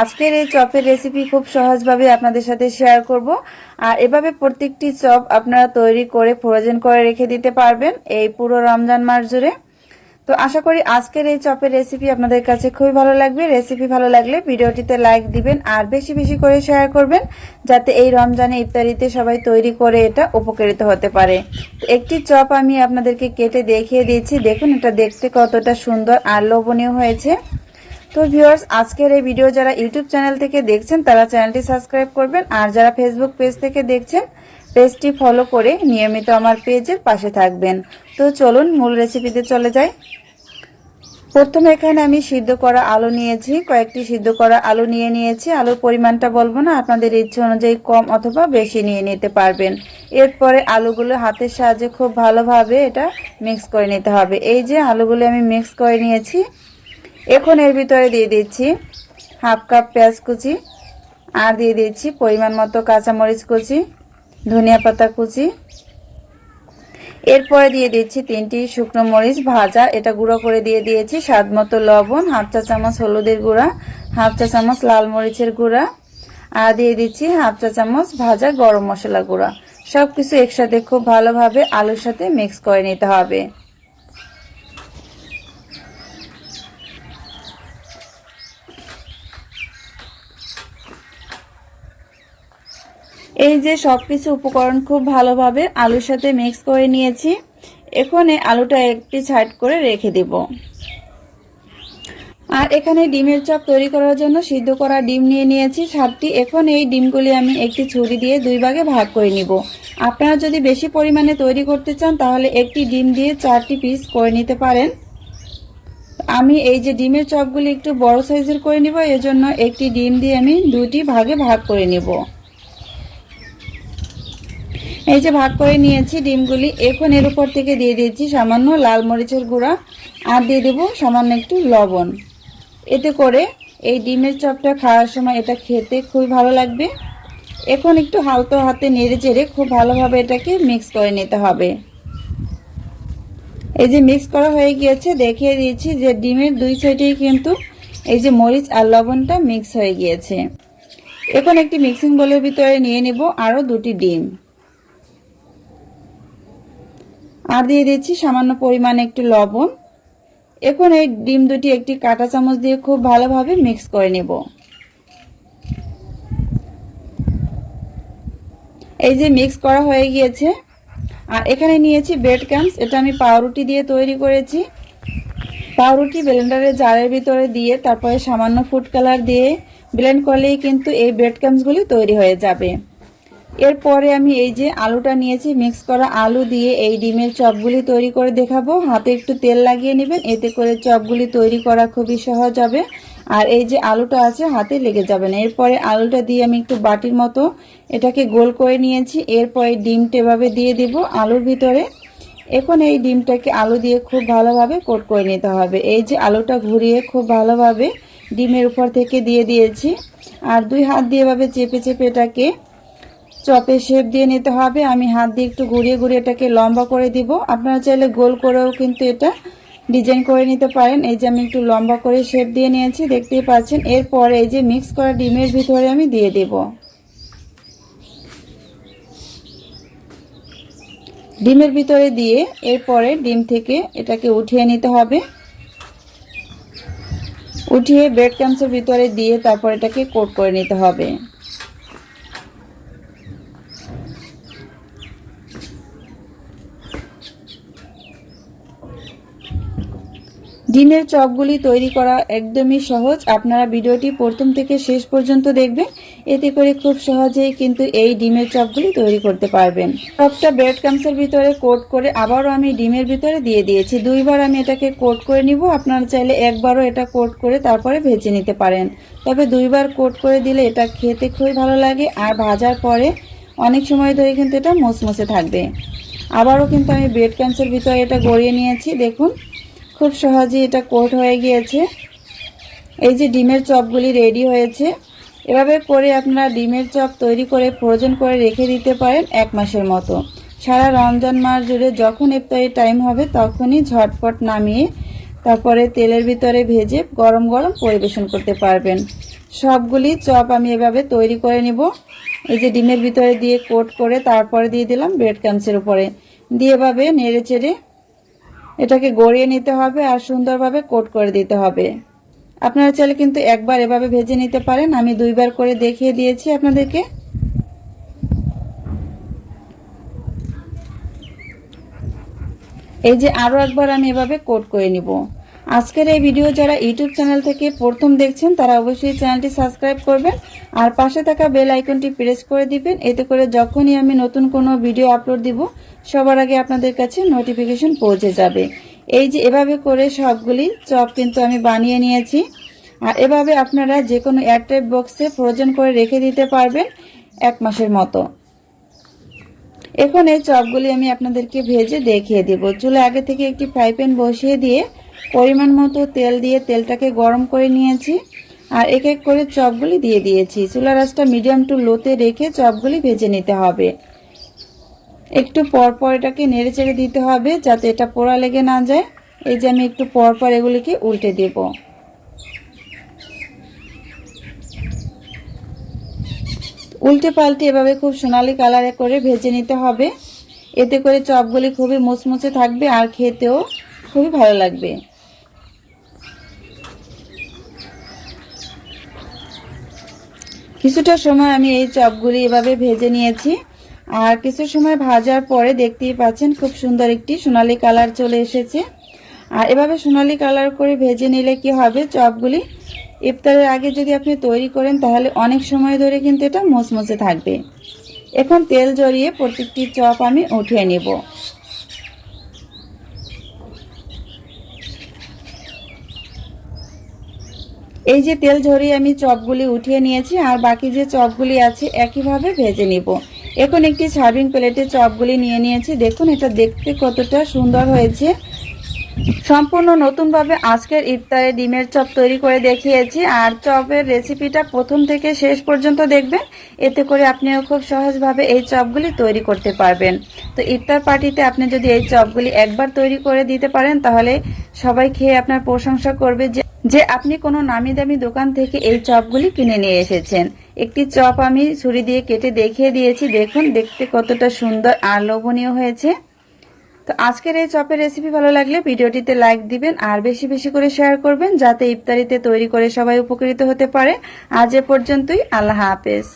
আজকের এই চপের রেসিপি খুব সহজভাবে আপনাদের সাথে শেয়ার করব। আর এভাবে প্রত্যেকটি চপ আপনারা তৈরি করে ফ্রোজেন করে রেখে দিতে পারবেন এই পুরো রমজান মাস জুড়ে। তো আশা করি আজকের এই চপের রেসিপি আপনাদের কাছে খুবই ভালো লাগবে। রেসিপি ভালো লাগলে ভিডিওটিতে লাইক দিবেন আর বেশি বেশি করে শেয়ার করবেন যাতে এই রমজানে ইফতারিতে সবাই তৈরি করে এটা উপকৃত হতে পারে। একটি চপ আমি আপনাদেরকে কেটে দেখিয়ে দিয়েছি। দেখুন এটা দেখতে কতটা সুন্দর আর লোভনীয় হয়েছে। তো ভিউয়ার্স, আজকের এই ভিডিও যারা ইউটিউব চ্যানেল থেকে দেখছেন, তারা চ্যানেলটি সাবস্ক্রাইব করবেন। আর যারা ফেসবুক পেজ থেকে দেখছেন পেজটি ফলো করে নিয়মিত আমার পেজের পাশে থাকবেন। তো চলুন, মূল রেসিপিতে চলে যাই। প্রথমে এখানে আমি সিদ্ধ করা আলু নিয়েছি, কয়েকটি সিদ্ধ করা আলু নিয়ে নিয়েছি। আলুর পরিমাণটা বলব না, আপনাদের ইচ্ছে অনুযায়ী কম অথবা বেশি নিয়ে নিতে পারবেন। এরপরে আলুগুলো হাতের সাহায্যে খুব ভালোভাবে এটা মিক্স করে নিতে হবে। এই যে আলুগুলো আমি মিক্স করে নিয়েছি এখন এর ভিতরে দিয়ে দিচ্ছি হাফ কাপ পেঁয়াজ কুচি, আর দিয়ে দিচ্ছি পরিমাণ মতো কাঁচামরিচ কুচি, ধনিয়া পাতা কুচি। এরপরে দিয়ে দিচ্ছি তিনটি শুকনো মরিচ ভাজা, এটা গুঁড়ো করে দিয়ে দিয়েছি স্বাদ মতো লবণ, হাফ চা চামচ হলুদের গুঁড়া, হাফ চা চামচ লাল মরিচের গুঁড়া, আর দিয়ে দিচ্ছি হাফ চা চামচ ভাজা গরম মশলা গুঁড়া। সব কিছু একসাথে খুব ভালোভাবে আলুর সাথে মিক্স করে নিতে হবে। এই যে সব কিছু উপকরণ খুব ভালোভাবে আলুর সাথে মিক্স করে নিয়েছি। এখন আলুটা একটি সাইড করে রেখে দেব। আর এখানে ডিমের চপ তৈরি করার জন্য সিদ্ধ করা ডিম নিয়ে নিয়েছি। সাতটি, এখন এই ডিমগুলি আমি একটি ছুরি দিয়ে দুই ভাগে ভাগ করে নিব। আপনারা যদি বেশি পরিমাণে তৈরি করতে চান, তাহলে একটি ডিম দিয়ে চারটি পিস করে নিতে পারেন। আমি এই যে ডিমের চপগুলি একটু বড় সাইজের করে নিব, এজন্য একটি ডিম দিয়ে আমি দুটি ভাগে ভাগ করে নেব। এই যে ভাগ করে নিয়েছি ডিমগুলি, এখন এর উপর থেকে দিয়ে দিয়েছি সামান্য লাল মরিচের গুঁড়া আর দিয়ে দেবো সামান্য একটু লবণ। এতে করে এই ডিমের চপটা খাওয়ার সময় এটা খেতে খুবই ভালো লাগবে। এখন একটু হালকা হাতে নেড়ে চেড়ে খুব ভালোভাবে এটাকে মিক্স করে নিতে হবে। এই যে মিক্স করা হয়ে গিয়েছে, দেখিয়ে দিয়েছি যে ডিমের দুই সাইডেই কিন্তু এই যে মরিচ আর লবণটা মিক্স হয়ে গিয়েছে। এখন একটি মিক্সিং বোলের ভিতরে নিয়ে নেব আরও দুটি ডিম। আর দিয়ে দিচ্ছি সামান্য পরিমাণে একটু লবণ। এখন এই ডিম দুটি একটি কাঁটা চামচ দিয়ে খুব ভালোভাবে মিক্স করে নেব। এই যে মিক্স করা হয়ে গিয়েছে। আর এখানে নিয়েছি ব্রেড ক্যাম্পস এটা আমি পাউরুটি দিয়ে তৈরি করেছি। পাউরুটি ব্লেন্ডারের জারের ভিতরে দিয়ে তারপরে সামান্য ফুড কালার দিয়ে ব্লেন্ড করলেই কিন্তু এই ব্রেড ক্যাম্পসগুলি তৈরি হয়ে যাবে। এরপরে আমি এই যে আলুটা নিয়েছি মিক্স করা আলু দিয়ে এই ডিমের চপগুলি তৈরি করে দেখাবো। হাতে একটু তেল লাগিয়ে নেবেন, এতে করে চপগুলি তৈরি করা খুবই সহজ হবে। আর এই যে আলুটা আছে, হাতে লেগে যাবে না। এরপরে আলুটা দিয়ে আমি একটু বাটির মতো এটাকে গোল করে নিয়েছি। এরপরে ডিমটা এভাবে দিয়ে দিব আলুর ভিতরে। এখন এই ডিমটাকে আলু দিয়ে খুব ভালোভাবে কোট করে নিতে হবে। এই যে আলুটা ঘুরিয়ে খুব ভালোভাবে ডিমের উপর থেকে দিয়ে দিয়েছি। আর দুই হাত দিয়ে এভাবে চেপে চেপে এটাকে চপে শেপ দিয়ে নিতে হবে। আমি হাত দিয়ে একটু ঘুরিয়ে ঘুরিয়ে এটাকে লম্বা করে দিব। আপনারা চাইলে গোল করেও কিন্তু এটা ডিজাইন করে নিতে পারেন। এই যে আমি একটু লম্বা করে শেপ দিয়ে নিয়েছি, দেখতেই পাচ্ছেন। এরপরে এই যে মিক্স করা ডিমের ভিতরে আমি দিয়ে দেব। ডিমের ভিতরে দিয়ে এরপরে ডিম থেকে এটাকে উঠিয়ে নিতে হবে। উঠিয়ে ব্রেড ক্যাম্পসের ভিতরে দিয়ে তারপর এটাকে কোট করে নিতে হবে। ডিমের চপগুলি তৈরি করা একদমই সহজ। আপনারা ভিডিওটি প্রথম থেকে শেষ পর্যন্ত দেখবেন। এতে করে খুব সহজেই কিন্তু এই ডিমের চপগুলি তৈরি করতে পারবেন। চপটা ব্রেড ক্রামসের ভিতরে কোট করে আবারও আমি ডিমের ভিতরে দিয়ে দিয়েছি। দুইবার আমি এটাকে কোট করে নিব। আপনারা চাইলে একবারও এটা কোট করে তারপরে ভেজে নিতে পারেন। তবে দুইবার কোট করে দিলে এটা খেতে খুবই ভালো লাগে আর ভাজার পরে অনেক সময় ধরে কিন্তু এটা মুসমুসে থাকবে। আবারও কিন্তু আমি ব্রেড ক্রামসের ভিতরে এটা গড়িয়ে নিয়েছি। দেখুন খুব সহজেই এটা কোট হয়ে গিয়েছে। এই যে ডিমের চপগুলি রেডি হয়েছে। এভাবে করে আপনারা ডিমের চপ তৈরি করে ফ্রোজেন করে রেখে দিতে পারেন এক মাসের মতো। সারা রমজান মাস জুড়ে যখন ইফতারি টাইম হবে তখনই ঝটপট নামিয়ে তারপরে তেলের ভিতরে ভেজে গরম গরম পরিবেশন করতে পারবেন। সবগুলি চপ আমি এভাবে তৈরি করে নিব। এই যে ডিমের ভিতরে দিয়ে কোট করে তারপরে দিয়ে দিলাম ব্রেড ক্রামসের উপরে। দিয়ে এভাবে নেড়ে চেড়ে এটাকে গড়িয়ে নিতে হবে আর সুন্দরভাবে কোট করে দিতে হবে। আপনারা চাইলে কিন্তু একবার এভাবে ভেজে নিতে পারেন। আমি দুইবার করে দেখিয়ে দিয়েছি আপনাদেরকে। এই যে আরও একবার আমি এভাবে কোট করে নিব। আজকের এই ভিডিও যারা ইউটিউব চ্যানেল থেকে প্রথম দেখছেন, তারা অবশ্যই চ্যানেলটি সাবস্ক্রাইব করবেন আর পাশে থাকা বেল আইকনটি প্রেস করে দিবেন। এতে করে যখনই আমি নতুন কোনো ভিডিও আপলোড দিব, সবার আগে আপনাদের কাছে নোটিফিকেশন পৌঁছে যাবে। এই যে এভাবে করে সবগুলি চপ কিন্তু আমি বানিয়ে নিয়েছি। আর এভাবে আপনারা যে কোনো এয়ারটাইট বক্সে ফ্রোজেন করে রেখে দিতে পারবেন এক মাসের মতো। এখন এই চপগুলি আমি আপনাদেরকে ভেজে দেখিয়ে দেব। চুলে আগে থেকে একটি ফ্রাই প্যান বসিয়ে দিয়ে পরিমাণ মতো তেল দিয়ে তেলটাকে গরম করে নিয়েছি আর এক এক করে চপগুলি দিয়ে দিয়েছি। চুলার আঁচটা মিডিয়াম টু লোতে রেখে চপগুলি ভেজে নিতে হবে। একটু পর পর এটাকে নেড়ে চেড়ে দিতে হবে যাতে এটা পোড়া লেগে না যায়। এই যে আমি একটু পর পর এগুলিকে উল্টে দেব। উল্টে পাল্টে এভাবে খুব সোনালি কালারে করে ভেজে নিতে হবে। এতে করে চপগুলি খুবই মুচমুচে থাকবে আর খেতেও খুবই ভালো লাগবে। কিছুটা সময় আমি এই চপগুলি এভাবে ভেজে নিয়েছি। আর কিছু সময় ভাজার পরে দেখতেই পাচ্ছেন খুব সুন্দর একটি সোনালি কালার চলে এসেছে। আর এভাবে সোনালি কালার করে ভেজে নিলে কি হবে? চপগুলি ইফতারের আগে যদি আপনি তৈরি করেন, তাহলে অনেক সময় ধরে কিন্তু এটা মুচমুচে থাকবে। এখন তেল জড়িয়ে প্রত্যেকটি চপ আমি উঠিয়ে নেব। এই যে তেল ঝরিয়ে আমি চপগুলি উঠিয়ে নিয়েছি, আর বাকি যে চপগুলি আছে একইভাবে ভেজে নিব। এখন একটি সার্ভিং প্লেটে চপগুলি নিয়ে নিয়েছি। দেখুন, এটা দেখতে কতটা সুন্দর হয়েছে। সম্পূর্ণ নতুনভাবে আজকের ইফতারে ডিমের চপ তৈরি করে দেখিয়েছি, আর চপের রেসিপিটা প্রথম থেকে শেষ পর্যন্ত দেখবেন। এতে করে আপনিও খুব সহজভাবে এই চপগুলি তৈরি করতে পারবেন। তো ইফতার পার্টিতে আপনি যদি এই চপগুলি একবার তৈরি করে দিতে পারেন, তাহলে সবাই খেয়ে আপনার প্রশংসা করবে যে যে আপনি কোনো নামি দামি দোকান থেকে এই চপগুলি কিনে নিয়ে এসেছেন। একটি চপ আমি ছুরি দিয়ে কেটে দেখিয়ে দিয়েছি। দেখুন, দেখতে কতটা সুন্দর আর লোভনীয় হয়েছে। তো আজকের এই চপের রেসিপি ভালো লাগলে ভিডিওটিতে লাইক দিবেন আর বেশি বেশি করে শেয়ার করবেন, যাতে ইফতারিতে তৈরি করে সবাই উপকৃত হতে পারে। আজ এ পর্যন্তই, আল্লাহ হাফেজ।